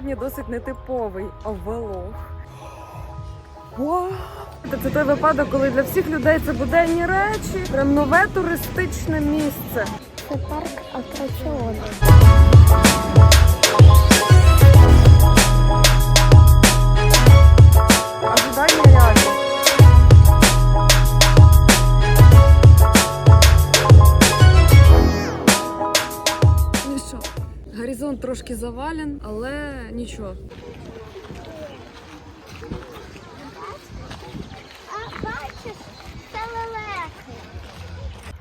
сьогодні досить нетиповий влог. Вау! Це той випадок, коли для всіх людей це буденні речі. Прям нове туристичне місце. Це парк атракціонів. Горизонт трошки завален, але нічого. А бачиш, це лелеки.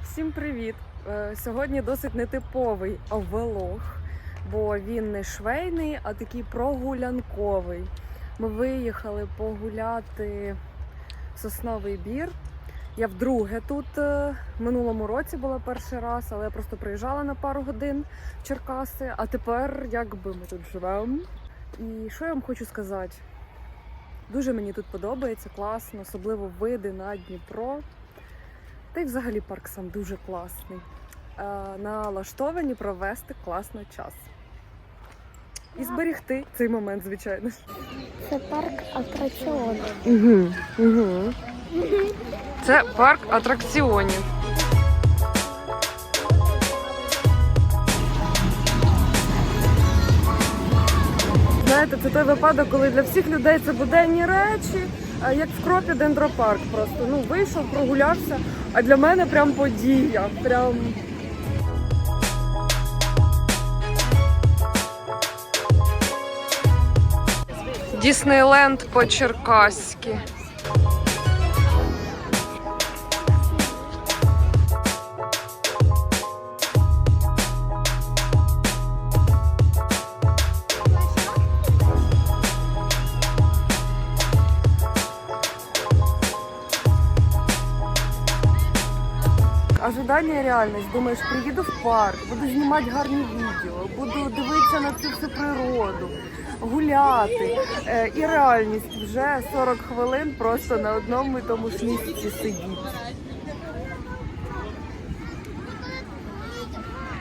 Всім привіт! Е, Сьогодні досить нетиповий влог, бо він не швейний, а такий прогулянковий. Ми виїхали погуляти в сосновий бір. Я вдруге тут е, минулому році була перший раз, але я просто приїжджала на пару годин в Черкаси. А тепер якби ми тут живемо. І що я вам хочу сказати? Дуже мені тут подобається, класно, особливо види на Дніпро. Та й взагалі парк сам дуже класний. Е, Налаштовані провести класно час. І зберегти цей момент, звичайно. Це парк атракціонів. Угу, угу. Це парк атракціонів. Знаєте, це той випадок, коли для всіх людей це буденні речі, як в кропі дендропарк просто. Ну, вийшов, прогулявся, а для мене прям подія. Прям Діснейленд по-черкаськи. Ожидання реальність. Думаєш, приїду в парк, буду знімати гарні відео, буду дивитися на цю всю природу, гуляти. Е, і реальність вже 40 хвилин просто на одному і тому ж місці сидіть.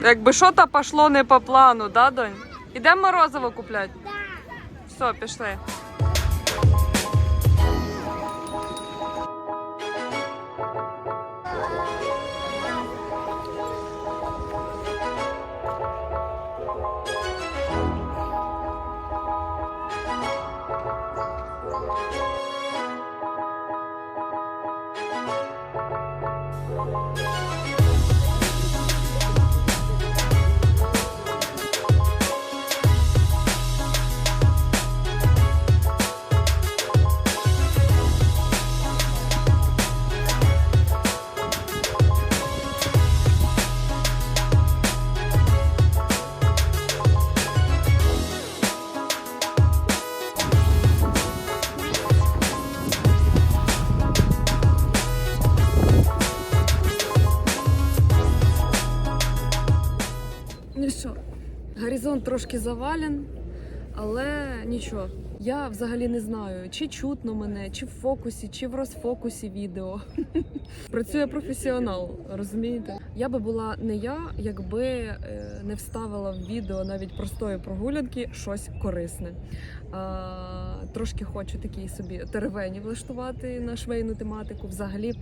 Якби що то пішло не по плану, да, донь? Ідемо морозиво купляти? Все, пішли. Ну що, горизонт трошки завален, але нічого. Я взагалі не знаю, чи чутно мене, чи в фокусі, чи в розфокусі відео. Працює професіонал, розумієте? Я би була не я, якби е, не вставила в відео навіть простої прогулянки щось корисне. А, трошки хочу такий собі теревені влаштувати на швейну тематику. Взагалі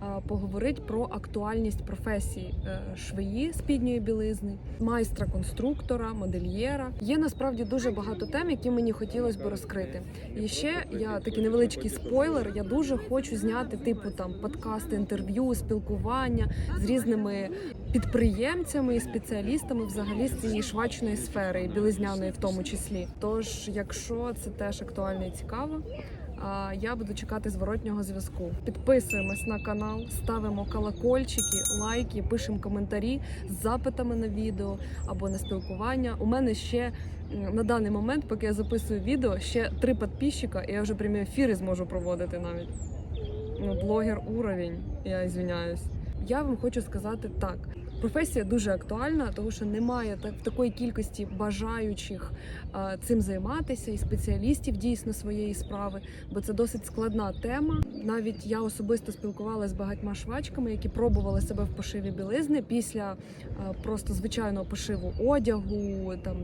а, поговорити про актуальність професії е, швеї спідньої білизни, майстра конструктора, модельєра. Є насправді дуже багато тем, які мені хотілося б розкрити. І ще я такий невеличкий спойлер. Я дуже хочу зняти типу там подкасти, інтерв'ю, спілкування з різними підприємцями і спеціалістами взагалі з цієї швачної сфери, і білизняної в тому числі. Тож, якщо це теж актуально і цікаво. Я буду чекати зворотнього зв'язку. Підписуємось на канал, ставимо колокольчики, лайки, пишемо коментарі з запитами на відео або на спілкування. У мене ще на даний момент, поки я записую відео, ще три підписчика, і я вже прямі ефіри зможу проводити навіть. Ну, блогер уровень, я звиняюсь. Я вам хочу сказати так. Професія дуже актуальна, тому що немає так такої кількості бажаючих а, цим займатися і спеціалістів дійсно своєї справи, бо це досить складна тема. Навіть я особисто спілкувалася з багатьма швачками, які пробували себе в пошиві білизни після а, просто звичайного пошиву одягу, там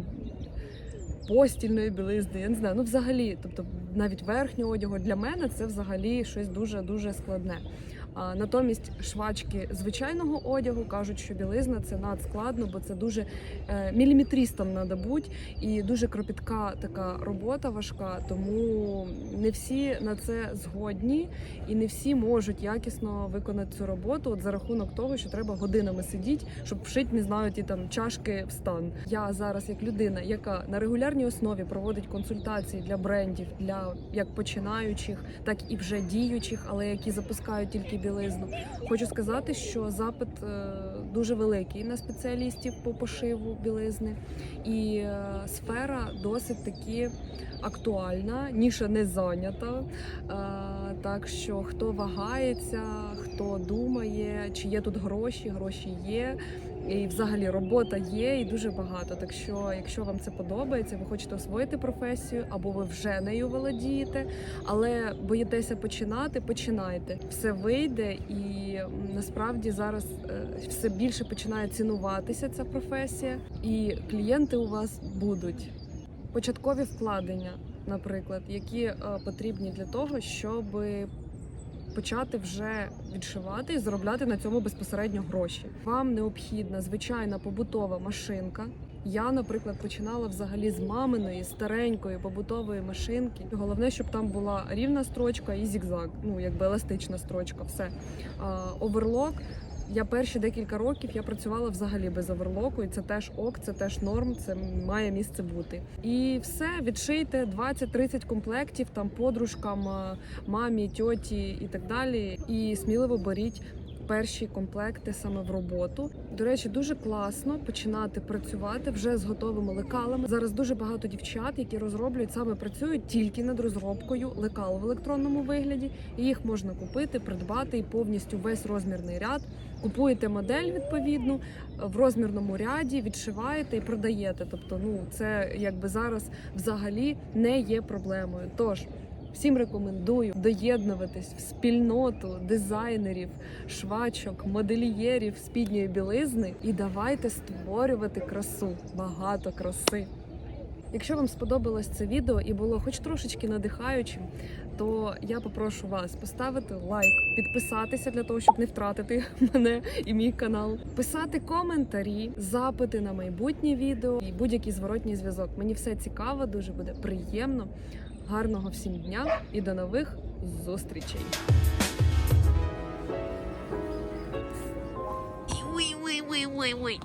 постільної білизни, я не знаю, ну взагалі, тобто навіть верхнього одягу для мене це взагалі щось дуже дуже складне. Натомість швачки звичайного одягу кажуть, що білизна це надскладно, бо це дуже е, міліметрістом треба бути і дуже кропітка така робота важка. Тому не всі на це згодні і не всі можуть якісно виконати цю роботу от за рахунок того, що треба годинами сидіти, щоб вшити, не знаю, ті там чашки в стан. Я зараз, як людина, яка на регулярній основі проводить консультації для брендів, для як починаючих, так і вже діючих, але які запускають тільки білизну. Хочу сказати, що запит е, дуже великий на спеціалістів по пошиву білизни, і е, сфера досить таки актуальна, ніша не зайнята. Е, Так що хто вагається, хто думає, чи є тут гроші, гроші є. І взагалі робота є і дуже багато. Так що, якщо вам це подобається, ви хочете освоїти професію, або ви вже нею володієте, але боїтеся починати, починайте. Все вийде, і насправді зараз е, все більше починає цінуватися ця професія, і клієнти у вас будуть. Початкові вкладення, наприклад, які е, потрібні для того, щоб почати вже відшивати і заробляти на цьому безпосередньо гроші. Вам необхідна звичайна побутова машинка. Я, наприклад, починала взагалі з маминої старенької побутової машинки. Головне, щоб там була рівна строчка і зігзаг, ну якби еластична строчка. Все оверлок. Я перші декілька років я працювала взагалі без оверлоку, і це теж ок, це теж норм, це має місце бути. І все відшийте 20-30 комплектів там подружкам, мамі, тьоті і так далі. І сміливо беріть перші комплекти саме в роботу. До речі, дуже класно починати працювати вже з готовими лекалами. Зараз дуже багато дівчат, які розроблюють саме працюють тільки над розробкою лекал в електронному вигляді. І їх можна купити, придбати і повністю весь розмірний ряд. Купуєте модель відповідну в розмірному ряді, відшиваєте і продаєте. Тобто, ну це якби зараз взагалі не є проблемою. Тож Всім рекомендую доєднуватись в спільноту дизайнерів, швачок, модельєрів спідньої білизни і давайте створювати красу, багато краси. Якщо вам сподобалось це відео і було хоч трошечки надихаючим, то я попрошу вас поставити лайк, підписатися для того, щоб не втратити мене і мій канал, писати коментарі, запити на майбутнє відео і будь-який зворотній зв'язок. Мені все цікаво, дуже буде приємно. Гарного всім дня і до нових зустрічей! Wait,